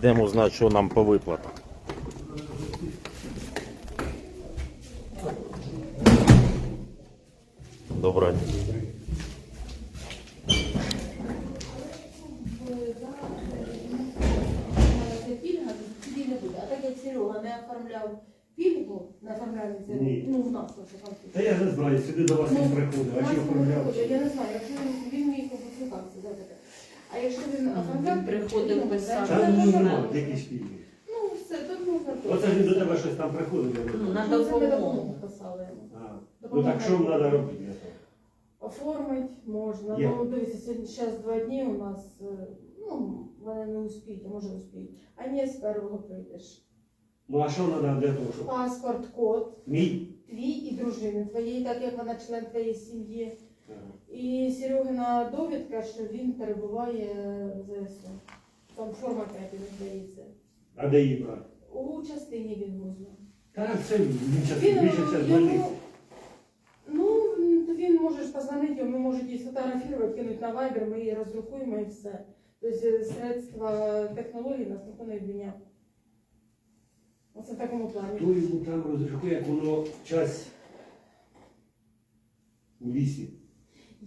Йдемо знати, що нам по виплатам. Доброго дня. Це пільга, тоді не буде. А так як Серега не оформляв пільгу, не оформляв це, Ні. ну в нас лише там. Та я не знаю, сюди до вас не приходив, а Ну, у чи нас не оформляв? приходить. Я не знаю, якщо він, він міг опублікуватися, запити. А якщо він оформляв, Він приходив, писав. Та ну якісь пільги. Ну, все, то можна. Оце ж він до тебе щось там приходив. я Ну, на Ну, це ми допомогу. писали. А, Ну так що треба робити? Оформить можна. Є. Ну, дивіться, сьогодні зараз два дні у нас, е, ну, вони не успіють, а може успіють. А ні, з першого прийдеш. Ну а що треба для того, щоб... Паспорт, код, Мій? твій і дружини твоєї, так як вона член твоєї сім'ї. І Серегина довідка, що він перебуває в ЗСУ. Там форма 5 він здається. А де її брати? У частині він возьме. Та це він, зараз. Ну, м, він може позвонити, йому можуть її сфотографувати, кинуть на вайбер, ми її роздрукуємо і все. Тобто е, средства технології нас ніхто не обміняв. Оце в такому плані. Хто йому там розрахує, як воно час у лісі.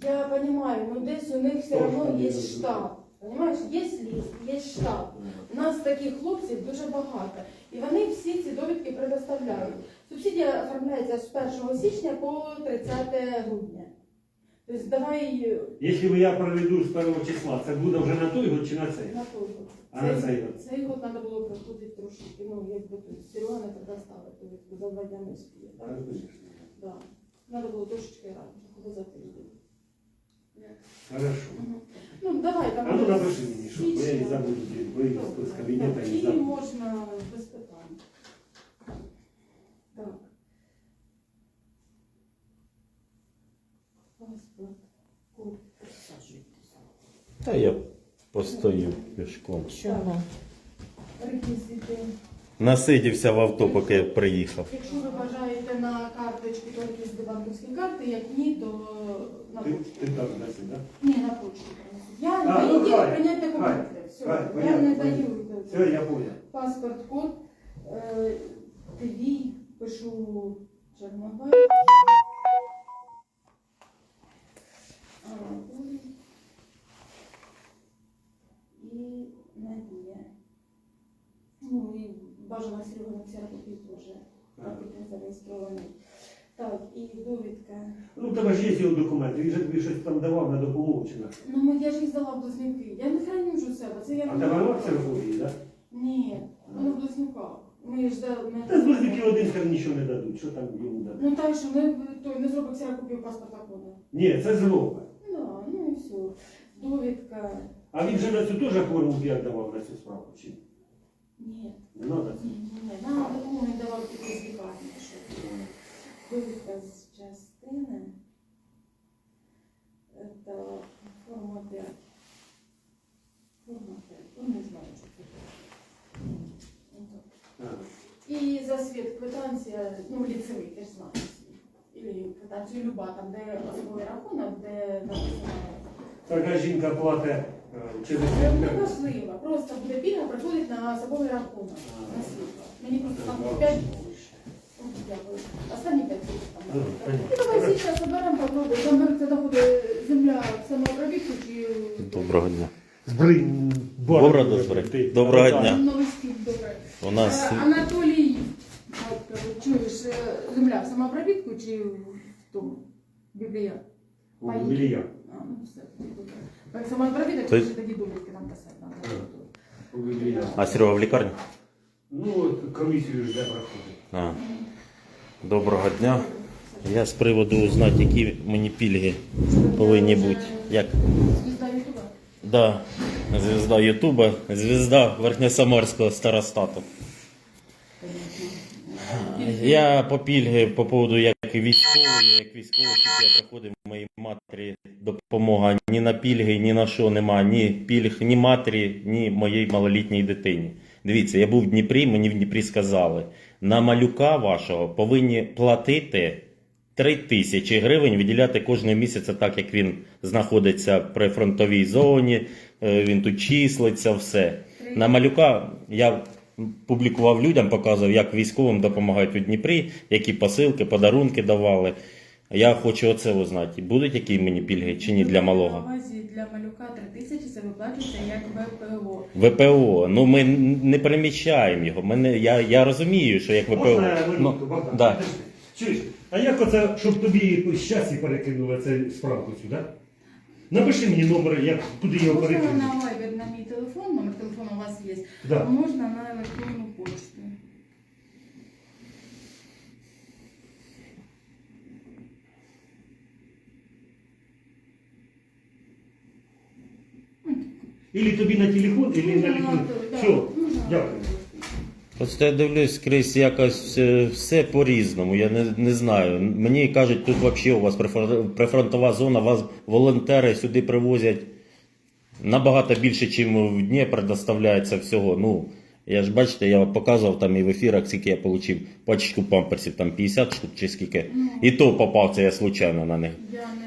Я понимаю, но десь у них все равно є штаб. Понимаєш, є ліс, є штаб. У нас таких хлопців дуже багато. І вони всі ці довідки предоставляють. Субсидія оформляється з 1 січня по 30 грудня. Тобто давай Якщо я проведу з першого числа, це буде вже на той год чи на цей? на той год. А на цей год? Цей год треба було проходити трошки. Ну, якби Серега не предоставив довідку, за два дня не спіє. Так? звісно. Да. Треба було трошечки раніше, ходи за тиждень. Хорошо. Ну, давай, там. А ну напиши мені, що бо я не забуду вивезти з кабінету і І забуду. можна без питань. Так. Паспорт. Код. Та я постою пішком. Чого? Реквізити. Насидівся в авто, поки я приїхав. Якщо ви бажаєте на карточки, то реквізити банківські карти, як ні, то на Ти, почту. ти так даси, так? Ні, на почту. Я А, а, ну, ну, хай, прийняти хай, документи. Все, хай, я понятно, не даю. Все, я понял. Паспорт, код, е, твій, пишу Чорнобай. І Надія. Ну і бажано Серега Церкові теж. Так, він зареєстрований. Так, і довідка. Ну, у тебе ж є його документи, він же тобі щось там давав на допомогу чи на що. Ну, ми- я ж їх здала в близнюки. Я не храню вже себе. Це я А тебе нема ксерокопії, так? Ні, воно в близнюках. Ми ж за ми- Та з близнюків один хер нічого не дадуть, що там йому дадуть. Ну так що ми той не зробив ксерокопію паспорта кода. Ні, це зробить. Да, ну і все. Довідка. А він же на цю теж форму як давав на цю справу, чи Ні. Не треба Ні, ні, ні. Нам допомогу давав тільки з лікарні. що. Довідка з частини. Це форма 5. Форма 5. Ну, не знаю, що це. Отак. І за світ квитанція, ну, ліцевий, ти ж знаєш. Или квитанцію люба, там, де особовий рахунок, де написано. Така жінка платить е, через Це не інтернет. важливо, просто буде пільга приходить на особовий рахунок на світло. Мені просто там 5 Дякую. Останні 5 тисяч там. Ну. Ну, давай зараз оберемо, попробуємо. Там береться доходи земля самообробітку чи... Доброго дня. Збрий Бороду збрий. Доброго дня. Новий стіль, добре. У нас Е, Анатолій, от, е, чуєш, е, земля в самообробітку чи в тому? Біблія? Білія. А, ну все, добре. Так, самообробіток, То- то ще тоді довідки нам писати треба. Білія. а Серега в лікарні? Ну, от комісію ж де проходить. А. Доброго дня. Я з приводу узнати, які мені пільги повинні бути. Як? Звізда Ютуба? Да, звізда Ютуба, звізда Верхньосамарського старостату. Я по пільги по поводу як військовий, як військовий, тільки я приходив моїй матері допомога ні на пільги, ні на що нема, ні пільг, ні матері, ні моїй малолітній дитині. Дивіться, я був в Дніпрі, мені в Дніпрі сказали, на малюка вашого повинні платити 3 тисячі гривень, виділяти кожного місяця, так як він знаходиться при фронтовій зоні, е, він тут числиться, все. На малюка я публікував людям, показував, як військовим допомагають у Дніпрі, які посилки, подарунки давали. Я хочу оце узнати. Будуть які мені пільги чи ні для малого? На увазі для малюка 3 тисячі це виплачується як ВПО. ВПО. Ну ми не переміщаємо його. Ми не, я, я розумію, що як ВПО. Можна я Ну, Богдан? да. Подожди. Чуєш, а як оце, щоб тобі щастя перекинули цю справку сюди? Напиши мені номер, як, куди його Можна перекинути. на Viber на мій телефон, номер телефону у вас є. Да. Можна на електронну почту. Ілі тобі на телефон, ілі на Можна телефон. Все, дякую. Просто я дивлюсь скрізь якось е, все по-різному. Я не, не знаю. Мені кажуть, тут взагалі у вас прифронтова зона, вас волонтери сюди привозять набагато більше, ніж в Дніпр доставляється всього. Ну, я ж бачите, я показував там і в ефірах, скільки я отримав пачечку памперсів, там 50 штук чи скільки. Ну. І то попав це я случайно на них. Я не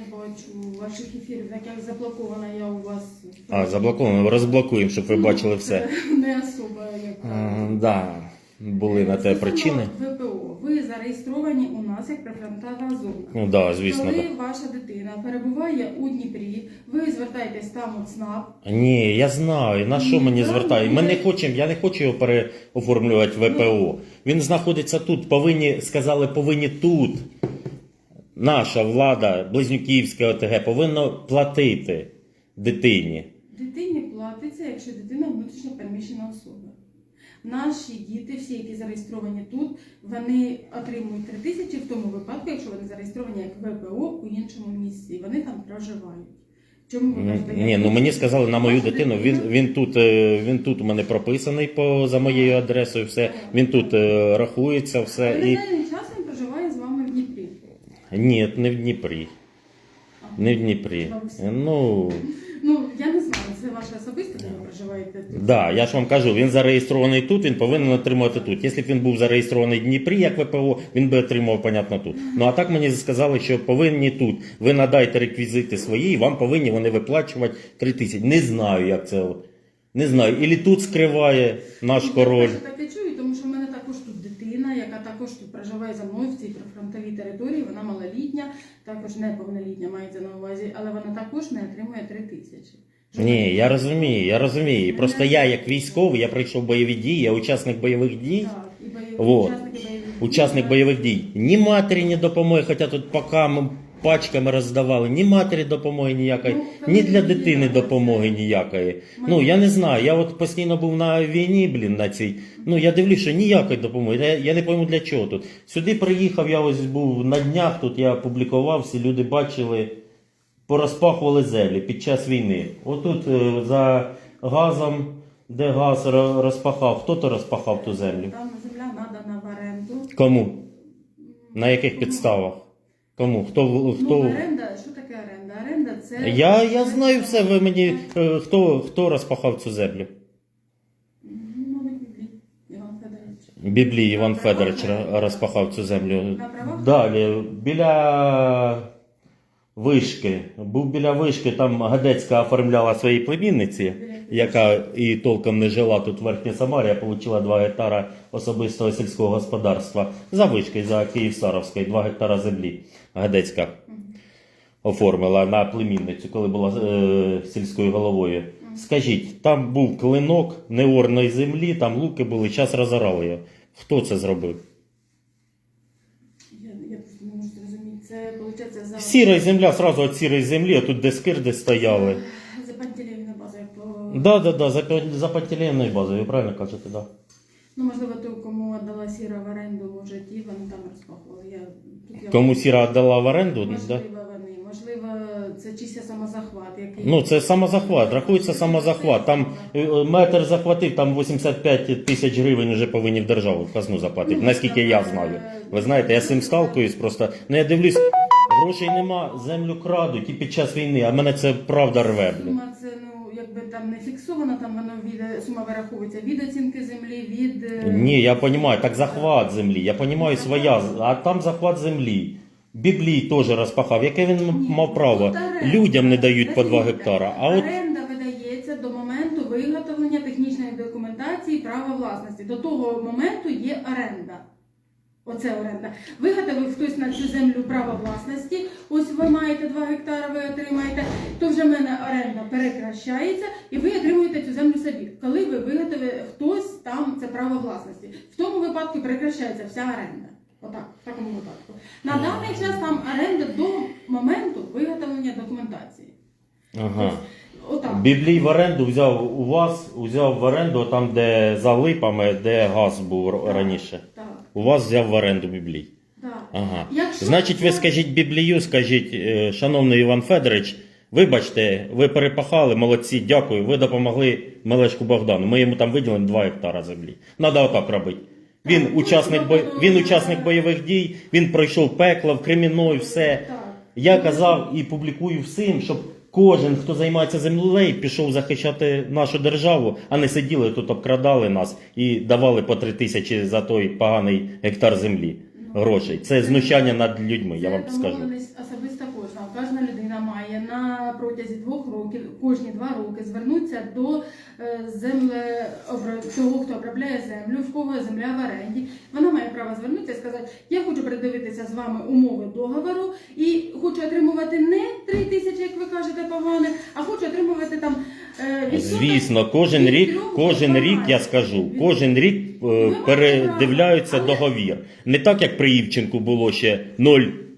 ваших ефірів, так як заблокована я у вас. А, заблоковано, розблокуємо, щоб ви Ну, бачили все. Не особа, яка. А, да, були на те причини. ВПО. Ви зареєстровані у нас як прифронтова зона. Ну да, звісно, Коли так. ваша дитина перебуває у Дніпрі, ви звертаєтесь там у ЦНАП. Ні, я знаю, на що Ні, мені звертають. Ми не хочемо, я не хочу його переоформлювати в ВПО. Він знаходиться тут, повинні, сказали, повинні тут. Наша влада, Близнюківська ОТГ, повинна платити дитині. Дитині платиться, якщо дитина внутрішньо переміщена особа. Наші діти, всі, які зареєстровані тут, вони отримують 3 тисячі в тому випадку, якщо вони зареєстровані як ВПО у іншому місці. і Вони там проживають. Чому ви кажете, Ні, ну мені сказали на мою дитину. Він, він тут е, він тут у мене прописаний по за моєю адресою. Все він тут е, рахується, все і на даний час він проживає з вами в Дніпрі. Ні, не в Дніпрі. Не в Дніпрі. Ну Ну, я не знаю, це ваше особисте, де ви проживаєте тут. Да, я ж вам кажу, він зареєстрований тут, він повинен отримувати тут. Якщо б він був зареєстрований в Дніпрі як ВПО, він би отримав, понятно, тут. Ну а так мені сказали, що повинні тут. Ви надайте реквізити свої, і вам повинні вони виплачувати 3 тисячі. Не знаю, як це. Не знаю. Ілі тут скриває наш Ну, король. Я перше таке чую, тому що в мене також тут дитина, яка також тут проживає за мною в цій прифронтовій території. Вона малолітня, також неповнолітня мається на увазі, але вона також не отримує 3 тисячі. Ні, я розумію, я розумію. Просто я, як військовий, я пройшов бойові дії, я учасник бойових дій. Так, і бойові, Вот. учасники бойових дій. Учасник бойових дій. Ні матері, ні допомоги, хоча тут поки ми пачками роздавали, ні матері допомоги ніякої, Ну, ні для дитини допомоги ніякої. Ну я не знаю. Я от постійно був на війні, блін, на цій. Ну я дивлюсь, що ніякої допомоги. Я, я не пойму для чого тут. Сюди приїхав, я ось був на днях, тут я публікував, всі люди бачили, порозпахували землі під час війни. Отут е, за газом, де газ розпахав, хто то розпахав ту землю? Там земля надана в оренду. Кому? На яких підставах? Кому? Хто Ну, оренда, що таке оренда? Оренда це. Я, я знаю все. Ви мені е, хто, хто розпахав цю землю? Ну, мабуть, Біблій, Іван Федорович. Біблій Іван Федорович ро- розпахав цю землю. На правах? Далі, біля вишки. Був біля вишки, там Гадецька оформляла своїй племінниці, яка і толком не жила тут в Верхній Самарі, а отримала 2 гектара особистого сільського господарства. За вишкою, за Київ-Саровською, 2 гектара землі. Гадецька оформила на племінницю, коли була е, сільською головою. Скажіть, там був клинок неорної землі, там луки були, час розорали його. Хто це зробив? Сіра земля, сразу від сірої землі, а тут де скирди стояли. За Пантелеївна база, як по... Да, да, да, за, за пантелеєною базою, ви правильно кажете, да. Ну, можливо, той, кому віддала сіра в оренду, може, ті, вони там розпахували. Я... тут я- Кому сіра віддала в оренду, да? Можливо, вони. Можливо, це чийся самозахват, який... Ну, це самозахват, рахується самозахват. Там е, метр захватив, там 85 тисяч гривень вже повинні в державу в казну заплатити, Ну, наскільки я знаю. Ви знаєте, я з цим сталкуюсь просто. Ну я дивлюсь, грошей нема, землю крадуть і під час війни, а мене це правда рве. блін. Сума це, якби там не фіксовано, там воно від... сума вираховується від оцінки землі, від... е, Ні, я розумію, так захват землі. Я розумію своя, а там захват землі. Біблій теж розпахав. Яке він Ні, мав право? тут оренда. Людям не дають по 2 Розумієте, гектара. А от Оренда видається до моменту виготовлення технічної документації права власності. До того моменту є оренда. Оце оренда. Виготовив хтось на цю землю право власності. Ось ви маєте 2 гектари, ви отримаєте. То вже в мене оренда перекращається, і ви отримуєте цю землю собі. Коли ви виготовили хтось там це право власності. В тому випадку перекращається вся оренда. Отак, в такому випадку. На даний час там оренда до моменту виготовлення документації. Ага. Отак. Біблій в оренду взяв у вас, взяв в оренду там, де за липами, де газ був раніше. У вас взяв в оренду біблій. так. Ага. Якщо Значить, ви це- скажіть біблію, скажіть, е, шановний Іван Федорович, вибачте, ви перепахали, молодці, дякую, ви допомогли Мелешку Богдану. Ми йому там виділимо 2 гектара землі. Надо отак робити. Він Так, учасник, ну, бой... ну, він ну, учасник ну, бойових дій, він пройшов пекло, в Кремінної, все. Так. Я казав і публікую всім, щоб кожен, хто займається землею, пішов захищати нашу державу, а не сиділи тут, обкрадали нас і давали по три тисячі за той поганий гектар землі грошей. Це знущання над людьми, я вам скажу. домовленість особисто кожного. Кожна людина має на протязі двох років, кожні два роки звернутися до е, землеобра- того, хто обробляє землю, в кого земля в оренді. Вона має право звернутися і сказати, я хочу передивитися з вами умови договору і хочу отримувати не три тисячі, як ви кажете, погане, а хочу отримувати там е, Звісно, кожен рік, кожен рік, я скажу, кожен рік е, передивляються договір. Не так, як при Івченку було ще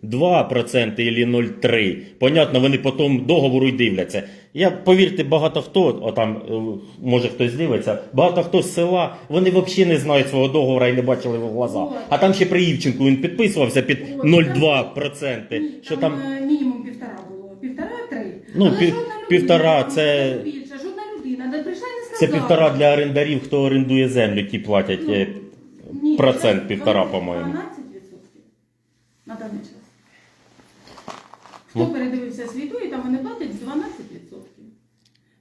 0,2% і 0,3%. Понятно, вони по тому договору й дивляться. Я повірте, багато хто, о там, е, може хтось дивиться, багато хто з села, вони взагалі не знають свого договору і не бачили його в глаза. А там ще при Івченку він підписувався під 0,2%. Ні, Що там, там е, мінімум півтора було. Півтора-три. Ну, пів- півтора це- жодна людина не прийшла і не це сказала. півтора для орендарів, хто орендує землю, ті платять. Ну, е, ні, процент це півтора, 12% на даний час. Ну. Хто передивився світу, і там вони платять 12%.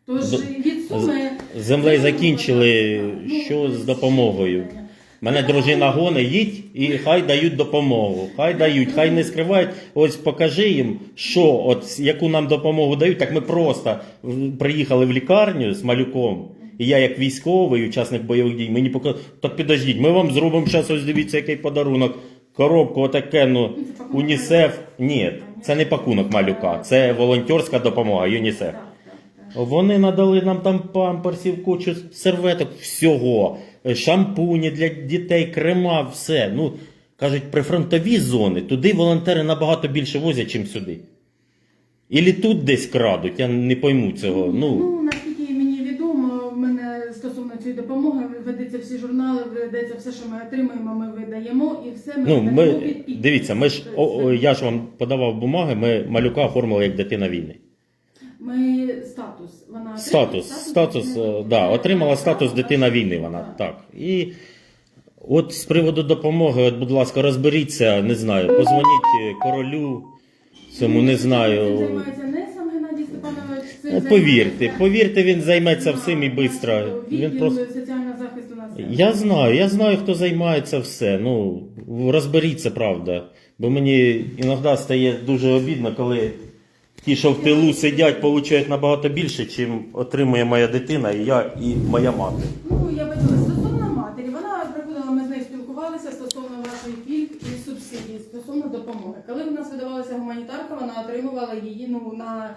Тож від суми... землею закінчили, Ну, що з допомогою? Мене дружина гоне, їдь і хай дають допомогу. Хай дають, хай не скривають. Ось покажи їм, що от яку нам допомогу дають. Так ми просто приїхали в лікарню з малюком. І я, як військовий, учасник бойових дій, мені показали, так підождіть, ми вам зробимо зараз, ось дивіться, який подарунок. Коробку, отаке, ну, Ну, це пакунок УНІСЕФ. Ні, це не пакунок малюка, це волонтерська допомога, ЮНІСЕФ. Вони надали нам там памперсів, кучу серветок, всього, Е, шампуні для дітей, крема, все. Ну, кажуть, прифронтові зони, туди волонтери набагато більше возять, ніж сюди. Ілі тут десь крадуть, я не пойму цього. Ну, Ну, наскільки мені відомо, в мене стосовно цієї допомоги ведеться всі журнали, ведеться все, що ми отримуємо, ми видаємо і все ми ну видаємо ми, під підпис. дивіться, ми ж, о, о, я ж вам подавав бумаги, ми малюка оформили як дитина війни. Ми статус. Вона отримала Статус, статус, е, да, отримала статус дитина війни. Вона так. І от з приводу допомоги, от, будь ласка, розберіться, не знаю, позвоніть е, королю, цьому не Цим знаю. займається не сам Геннадій Степанович. цим Ну, повірте, повірте, він займеться всім і швидко. Він просто. соціального захисту населення. Я знаю, я знаю, хто займається все. Ну, розберіться, правда. Бо мені іноді стає дуже обідно, коли ті, що в тилу сидять, получають набагато більше, чим отримує моя дитина, і я, і моя мати. Ну, я бачила, стосовно матері, вона приходила, ми з нею спілкувалися стосовно вашої пільг і субсидій, стосовно допомоги. Коли в нас видавалася гуманітарка, вона отримувала її ну, на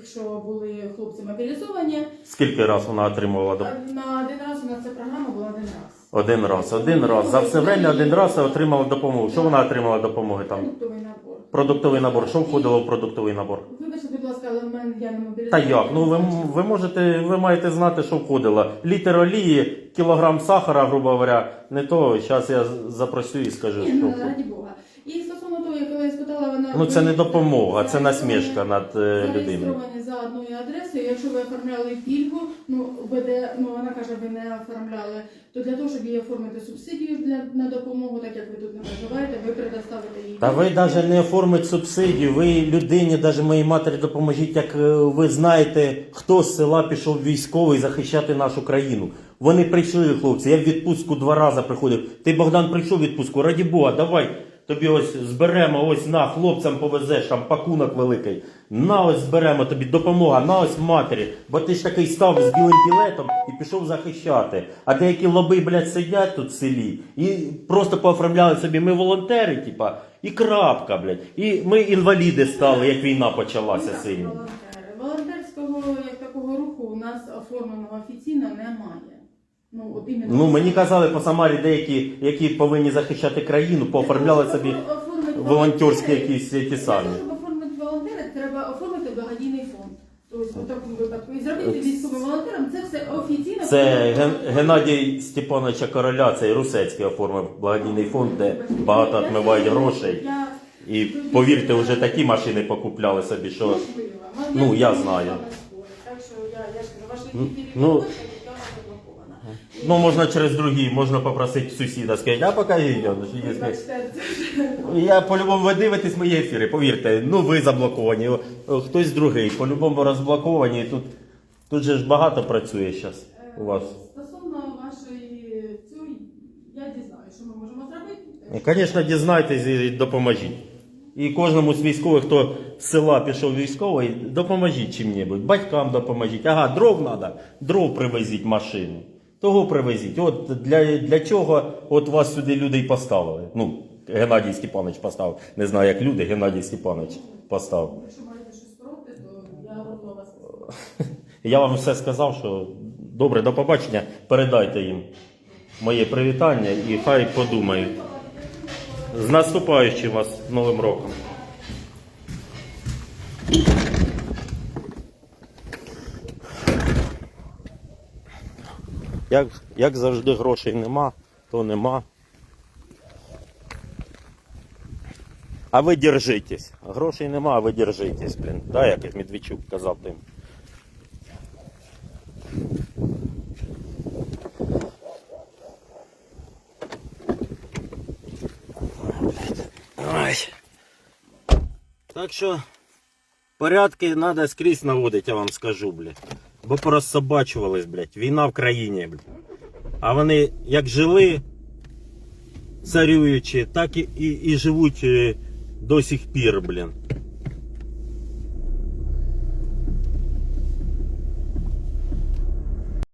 тих, що були хлопці мобілізовані. Скільки раз вона отримувала допомогу? На один раз у нас ця програма була один раз. Один раз, один раз. За все время один раз отримала допомогу. Що вона отримала допомоги там? Продуктовий набор. Продуктовий набор. Що входило в продуктовий набор? Вибачте, будь ласка, але в мене я не Та мобілізована. як? Ну ви, ви можете, ви маєте знати, що входило. Літр олії, кілограм сахара, грубо говоря, не то. Зараз я запросю і скажу, Ні, що. ну, входило. раді Бога. І стосовно того, я коли я спитала, вона... Ну це не допомога, це насмішка над е, людиною. Зареєстровані за одною адресою. Якщо ви оформляли пільгу, ну БД, ну вона каже, ви не оформляли, то для того, щоб їй оформити субсидію для на допомогу, так як ви тут не проживаєте, ви предоставите їй. Та ви навіть не оформите субсидію, ви людині, навіть моїй матері допоможіть, як е, ви знаєте, хто з села пішов військовий захищати нашу країну. Вони прийшли, хлопці. Я в відпустку два рази приходив. Ти Богдан прийшов в відпустку, раді Бога, давай. Тобі ось зберемо, ось на хлопцям повезеш, там пакунок великий. На ось зберемо тобі допомога, на ось матері. Бо ти ж такий став з білим білетом і пішов захищати. А деякі лоби, блядь, сидять тут в селі і просто пооформляли собі. Ми волонтери, типа, і крапка, блядь. І ми інваліди стали, як війна почалася сильно. Волонтерського як такого руху у нас оформленого офіційно немає. Ну, от іменно Ну мені казали по Самарі деякі, які повинні захищати країну, пооформляли собі волонтерські якісь ті самі. щоб оформити волонтери, треба оформити благодійний фонд. Тобто, у такому випадку. І зробити військовим волонтерам це все офіційно. Це Ген- Геннадій Степановича Короля, цей Русецький оформив благодійний фонд, де багато отмивають грошей. Я- І повірте, вже такі машини покупляли собі, що Можливо. Ну, я знаю. Так що я, я ж кажу, ваш Ну, ну, можна через другі, можна попросити сусіда, сказати, а Вибачте, це- Я по-любому ви дивитесь мої ефіри, повірте, ну ви заблоковані, хтось другий, по-любому розблоковані. Тут, тут же ж багато працює зараз у вас. Стосовно вашої цього, я дізнаю, що ми можемо зробити. Звісно, дізнайтесь і допоможіть. І кожному з військових, хто з села пішов військовий, допоможіть чим-небудь. Батькам допоможіть. Ага, дров треба, дров привезіть машину. Того привезіть. От для, для чого от вас сюди люди й поставили. Ну, Геннадій Степанович поставив. Не знаю, як люди, Геннадій Степанович поставив. Якщо маєте щось проти, то я готова вас. Я вам все сказав, що добре, до побачення. Передайте їм моє привітання і хай подумають. З наступаючим вас Новим роком. Як, як завжди грошей нема, то нема. А ви держитесь. Грошей нема, а ви держитесь, блін. Да, як Медведчук казав тим. Ой. Так що порядки треба скрізь наводити, я вам скажу, блядь. Бо порозсобачувались, блядь. Війна в країні, блядь. А вони як жили царюючи, так і, і, і живуть е, до сих пір, блін.